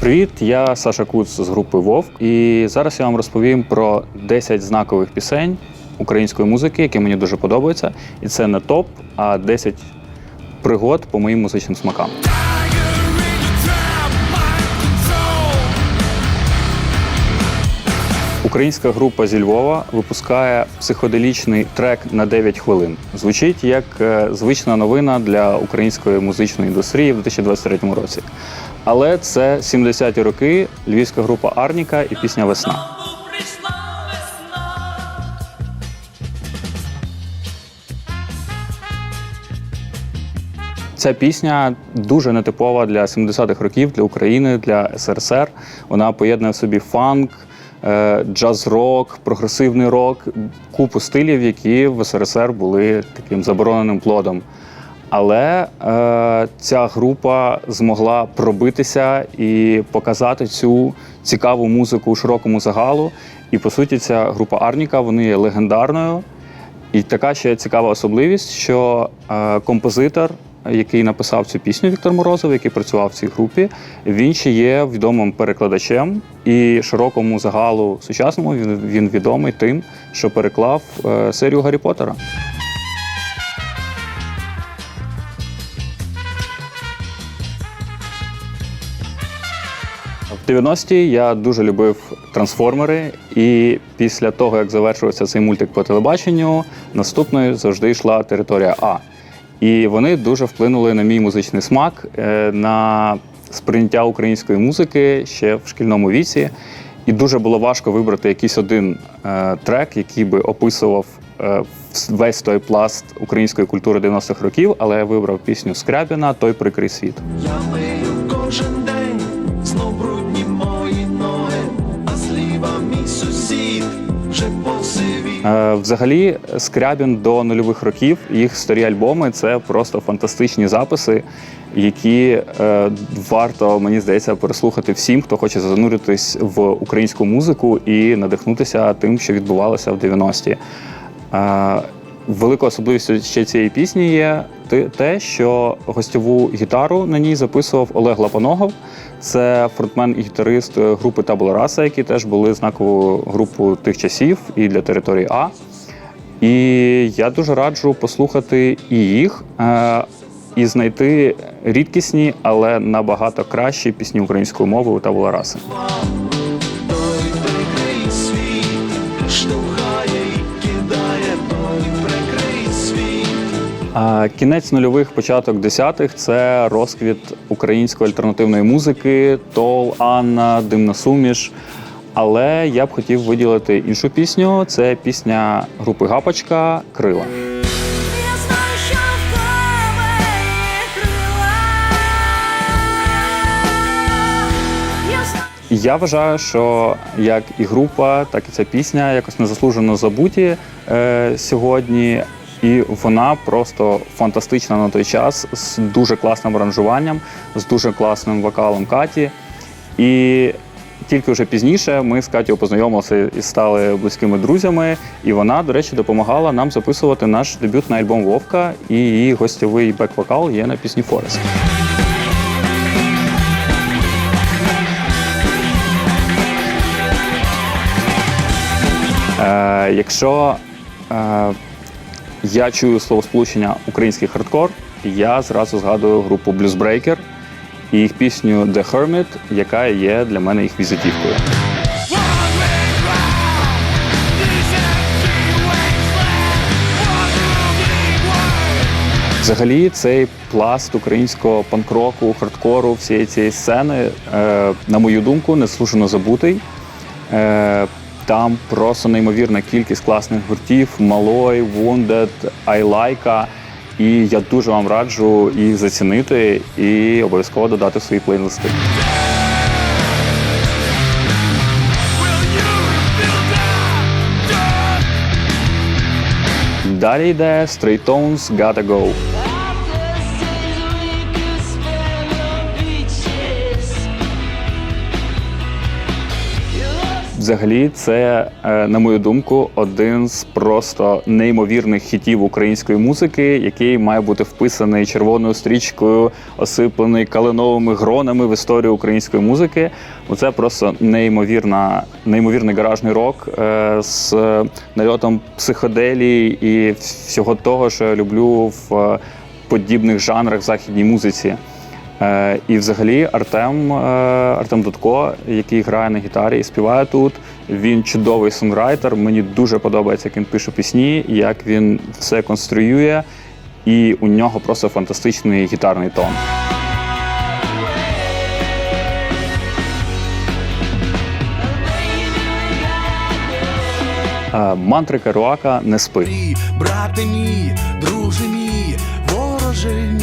Привіт, я Саша Куц з групи Вовк. І зараз я вам розповім про 10 знакових пісень української музики, які мені дуже подобаються. І це не топ, а 10 пригод по моїм музичним смакам. Українська група зі Львова випускає психоделічний трек на 9 хвилин. Звучить як е, звична новина для української музичної індустрії в 2023 році. Але це 70-ті роки, львівська група Арніка і пісня Весна. Ця пісня дуже нетипова для 70-х років для України, для СРСР. Вона поєднує в собі фанк, е, джаз-рок, прогресивний рок, купу стилів, які в СРСР були таким забороненим плодом. Але е, ця група змогла пробитися і показати цю цікаву музику широкому загалу. І по суті, ця група Арніка вони є легендарною. І така ще цікава особливість, що е, композитор, який написав цю пісню Віктор Морозов, який працював в цій групі, він ще є відомим перекладачем і широкому загалу сучасному він, він відомий тим, що переклав е, серію Гаррі Поттера. 90-ті я дуже любив трансформери, і після того, як завершувався цей мультик по телебаченню, наступною завжди йшла територія А. І вони дуже вплинули на мій музичний смак, е, на сприйняття української музики ще в шкільному віці. І дуже було важко вибрати якийсь один е, трек, який би описував е, весь той пласт української культури 90-х років, але я вибрав пісню Скрябіна Той прикрий світ. Взагалі, Скрябін до нульових років їх старі альбоми це просто фантастичні записи, які е, варто, мені здається, переслухати всім, хто хоче зануритись в українську музику і надихнутися тим, що відбувалося в 90-ті. Е, Великою особливістю ще цієї пісні є те- що гостьову гітару на ній записував Олег Лапаногов. Це фронтмен і гітарист е, групи Табула Раса, які теж були знаковою групою тих часів і для території А. І я дуже раджу послухати і їх, е, і знайти рідкісні, але набагато кращі пісні української мови у Табула Раси. Кінець нульових, початок десятих це розквіт української альтернативної музики, Тол, Анна, Димна суміш. Але я б хотів виділити іншу пісню. Це пісня групи Гапочка Крила. Я вважаю, що як і група, так і ця пісня якось незаслужено забуті е, сьогодні. І вона просто фантастична на той час з дуже класним аранжуванням, з дуже класним вокалом Каті. І тільки вже пізніше ми з Катєю познайомилися і стали близькими друзями. І вона, до речі, допомагала нам записувати наш дебютний альбом Вовка, і її гостьовий бек-вокал є на пісні Форест. Е, якщо е, я чую словосполучення український хардкор, я зразу згадую групу Blues і їх пісню The Hermit, яка є для мене їх візитівкою. Взагалі, цей пласт українського панк-року, хардкору, всієї цієї сцени, е, на мою думку, неслушно забутий. Там просто неймовірна кількість класних гуртів: Малой, Wounded, Айлайка. І я дуже вам раджу їх зацінити і обов'язково додати в свої плейлисти. Далі йде Straight Tones Gotta Go. Взагалі, це, е, на мою думку, один з просто неймовірних хітів української музики, який має бути вписаний червоною стрічкою, осиплений калиновими гронами в історію української музики. Це просто неймовірна, неймовірний гаражний рок е, з нальотом психоделії і всього того, що я люблю в е, подібних жанрах в західній музиці. Е, і взагалі Артем, е, Артем Дудко, який грає на гітарі і співає тут, він чудовий сонграйтер. Мені дуже подобається, як він пише пісні, як він все конструює, і у нього просто фантастичний гітарний тон. Е, Мантри Керуака не спи. Мій, брате мій, друже мій, вороже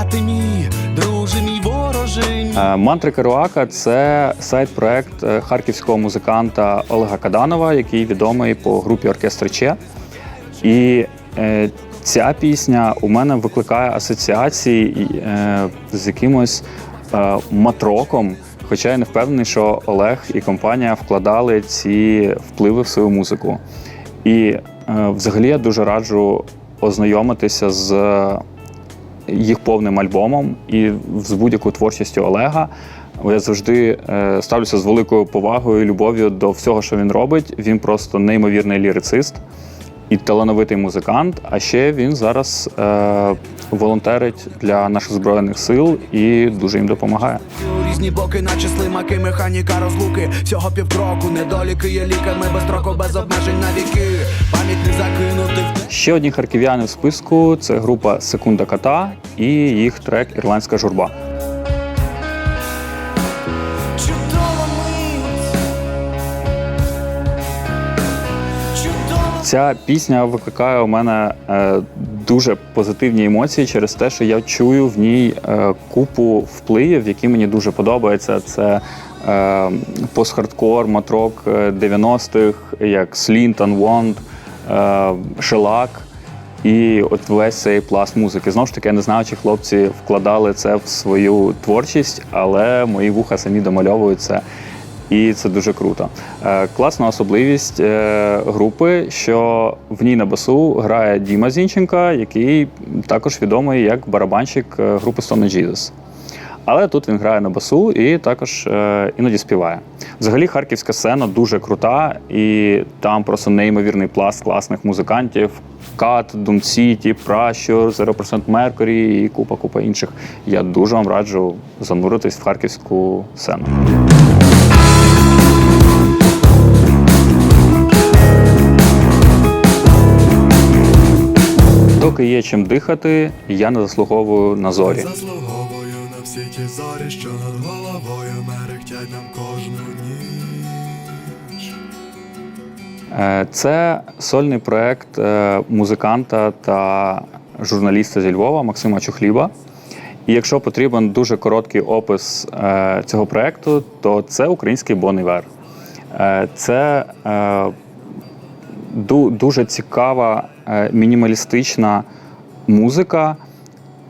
брате мій, друже мій, вороже мій. Е, Мантри Керуака це сайт-проект е, харківського музиканта Олега Каданова, який відомий по групі Оркестр Че. І е, ця пісня у мене викликає асоціації з якимось матроком. Хоча я не впевнений, що Олег і компанія вкладали ці впливи в свою музику. І взагалі я дуже раджу ознайомитися з їх повним альбомом і з будь-якою творчістю Олега. Я завжди е, ставлюся з великою повагою і любов'ю до всього, що він робить. Він просто неймовірний лірицист і талановитий музикант. А ще він зараз е, волонтерить для наших збройних сил і дуже їм допомагає. Різні боки, наче слимаки, механіка розлуки. Всього півкроку, недоліки є ліками без строку, без обмежень на віки. Пам'ять не закинути в Ще одні харків'яни в списку це група Секунда Кота і їх трек Ірландська журба. Ця пісня викликає у мене е, дуже позитивні емоції через те, що я чую в ній е, купу впливів, які мені дуже подобаються. Це е, постхардкор, матрок е, 90-х, як Slint, Unwound, е, Шелак. І от весь цей пласт музики. Знову ж таки, я не знаю, чи хлопці вкладали це в свою творчість, але мої вуха самі домальовують це. І це дуже круто. Е, класна особливість е, групи, що в ній на басу грає Діма Зінченка, який також відомий як барабанщик е, групи Stone Jesus. Але тут він грає на басу і також е, іноді співає. Взагалі, харківська сцена дуже крута, і там просто неймовірний пласт класних музикантів. Кат, City, Пращур, 0% Mercury і купа купа інших. Я дуже вам раджу зануритись в харківську сцену. Доки є чим дихати, я не заслуговую на зорі. Ті зорі, що над головою мерехтять нам кожну ніч. Е, Це сольний проект е, музиканта та журналіста зі Львова Максима Чухліба. І якщо потрібен дуже короткий опис е, цього проекту, то це український Iver. Е, Це дуже цікава мінімалістична музика,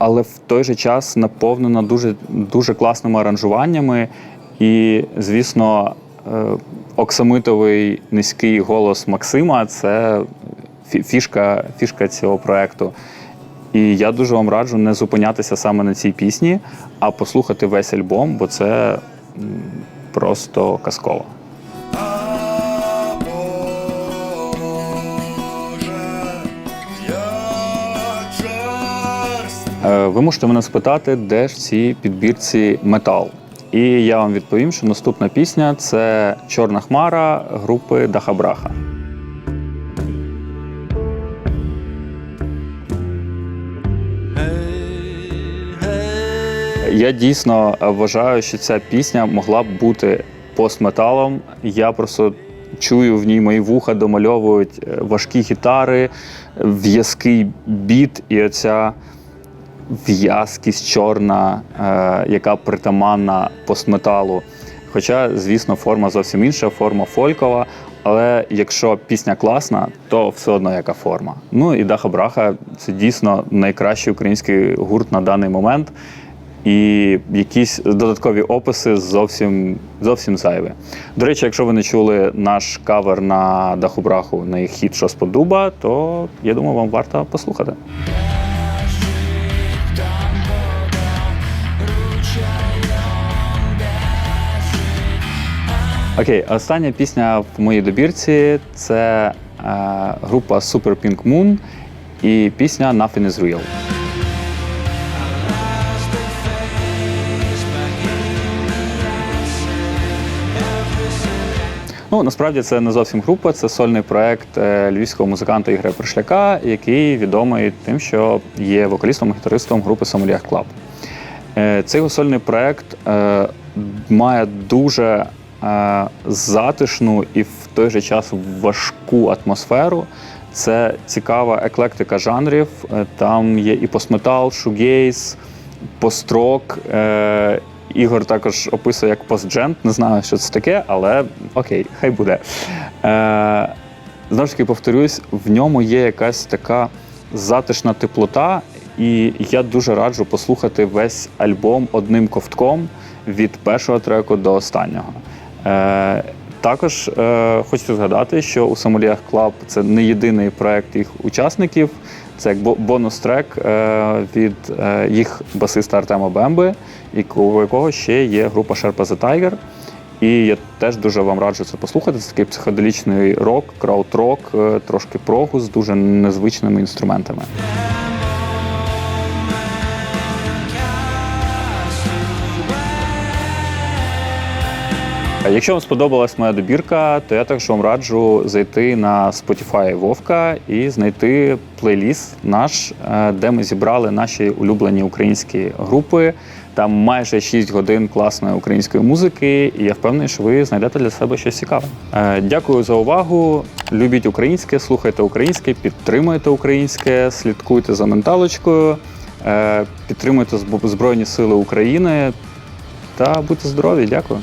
але в той же час наповнена дуже, дуже класними аранжуваннями. І, звісно, е, оксамитовий низький голос Максима це фішка, фішка цього проекту. І я дуже вам раджу не зупинятися саме на цій пісні, а послухати весь альбом, бо це просто казково. Ви можете мене спитати, де ж в цій підбірці метал. І я вам відповім, що наступна пісня це Чорна хмара групи Дахабраха. Я дійсно е, вважаю, що ця пісня могла б бути постметалом. Я просто чую в ній мої вуха домальовують е, важкі гітари, в'язкий біт, і оця в'язкість чорна, е, яка притаманна постметалу. Хоча, звісно, форма зовсім інша, форма фолькова. Але якщо пісня класна, то все одно яка форма. Ну і Даха Браха це дійсно найкращий український гурт на даний момент. і якісь додаткові описи зовсім, зовсім зайві. До речі, якщо ви не чули наш кавер на даху браху на їх хіт «Що сподуба, то я думаю, вам варто послухати. Окей, остання пісня в моїй добірці це е, група Super Pink Moon і пісня Nothing is Real. Ну, насправді це не зовсім група, це сольний проект е, львівського музиканта Ігоря Пришляка, який відомий тим, що є вокалістом і гітаристом групи Somaliach Club. Е, Цей сольний проект е, має дуже затишну і в той же час важку атмосферу. Це цікава еклектика жанрів. Е, Там є і постметал, шугейс, построк. Е, Ігор також описує як постджент. Не знаю, що це таке, але окей, хай буде. Е, знову ж таки, повторюсь, в ньому є якась така затишна теплота, і я дуже раджу послухати весь альбом одним ковтком від першого треку до останнього. Е, також е, хочу згадати, що у Somaliach Club це не єдиний проект їх учасників. Це як бо- бонус-трек е, від е, їх басиста Артема Бемби, у якого ще є група Sherpa the Tiger. І я теж дуже вам раджу це послухати. Це такий психоделічний рок, крауд-рок, е, трошки прогу з дуже незвичними інструментами. Якщо вам сподобалась моя добірка, то я також вам раджу зайти на Spotify Вовка і знайти плейліст наш, е, де ми зібрали наші улюблені українські групи. Там майже 6 годин класної української музики, і я впевнений, що ви знайдете для себе щось цікаве. Е, Дякую за увагу. Любіть українське, слухайте українське, підтримуйте українське, слідкуйте за менталочкою, е, підтримуйте Збройні Сили України та будьте здорові. Дякую.